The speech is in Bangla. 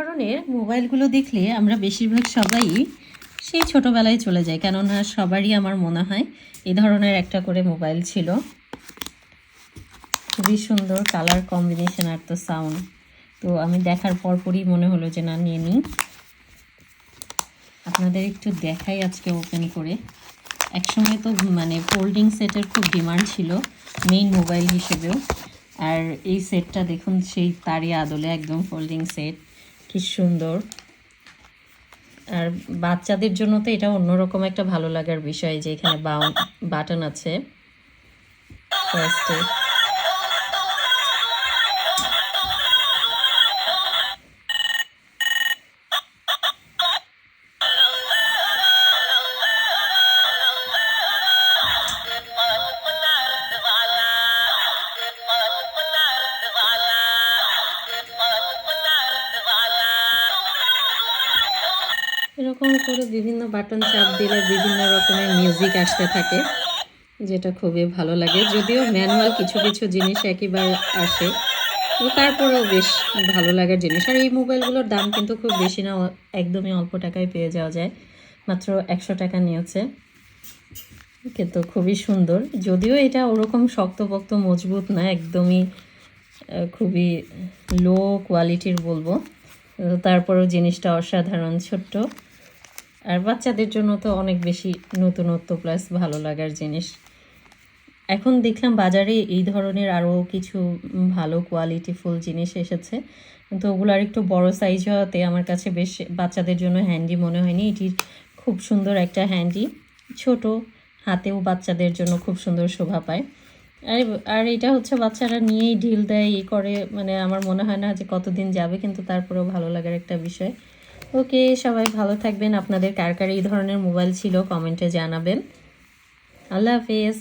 ধরনের মোবাইলগুলো দেখলে আমরা বেশিরভাগ সবাই সেই ছোটোবেলায় চলে যাই কেননা সবারই আমার মনে হয় এই ধরনের একটা করে মোবাইল ছিল। খুবই সুন্দর কালার কম্বিনেশন আর তো সাউন্ড তো আমি দেখার পরপরই মনে হলো যে না, নিয়ে নিই। আপনাদের একটু দেখাই আজকে ওপেন করে। একসময় তো মানে ফোল্ডিং সেটের খুব ডিমান্ড ছিল মেইন মোবাইল হিসেবেও। আর এই সেটটা দেখুন, সেই তারই আদলে একদম ফোল্ডিং সেট কি সুন্দর। আর বাচ্চাদের জন্য তো এটা অন্যরকম একটা ভালো লাগার বিষয় যে এখানে বাটন আছে। ফার্স্টে এরকম করে বিভিন্ন বাটন চাপ দিলে বিভিন্ন রকমের মিউজিক আসতে থাকে, যেটা খুবই ভালো লাগে। যদিও ম্যানুয়াল কিছু কিছু জিনিস একইবার আসে, তো তারপরেও বেশ ভালো লাগার জিনিস। আর এই মোবাইলগুলোর দাম কিন্তু খুব বেশি না, একদমই অল্প টাকায় পেয়ে যাওয়া যায়, মাত্র একশো টাকা নিয়েছে। কিন্তু খুবই সুন্দর। যদিও এটা ওরকম শক্তপোক্ত, মজবুত না, একদমই খুবই লো কোয়ালিটির বলব। তারপরেও জিনিসটা অসাধারণ, ছোট্ট। আর বাচ্চাদের জন্য তো অনেক বেশি নতুনত্ব প্লাস ভালো লাগার জিনিস। এখন দেখলাম বাজারে এই ধরনের আরও কিছু ভালো কোয়ালিটিফুল জিনিস এসেছে। কিন্তু ওগুলো আর একটু বড় সাইজ হওয়াতে আমার কাছে বেশ বাচ্চাদের জন্য হ্যান্ডি মনে হয়নি। এটির খুব সুন্দর একটা হ্যান্ডি ছোট হাতেও বাচ্চাদের জন্য খুব সুন্দর শোভা পায়। আর আর এটা হচ্ছে বাচ্চারা নিয়েই ঢিল দেয়, ই করে। মানে আমার মনে হয় না যে কতদিন যাবে, কিন্তু তারপরেও ভালো লাগার একটা বিষয়। ওকে, সবাই ভালো থাকবেন। আপনাদের কার কার এই ধরনের মোবাইল ছিল, কমেন্টে জানাবেন। আল্লাহ হাফেজ।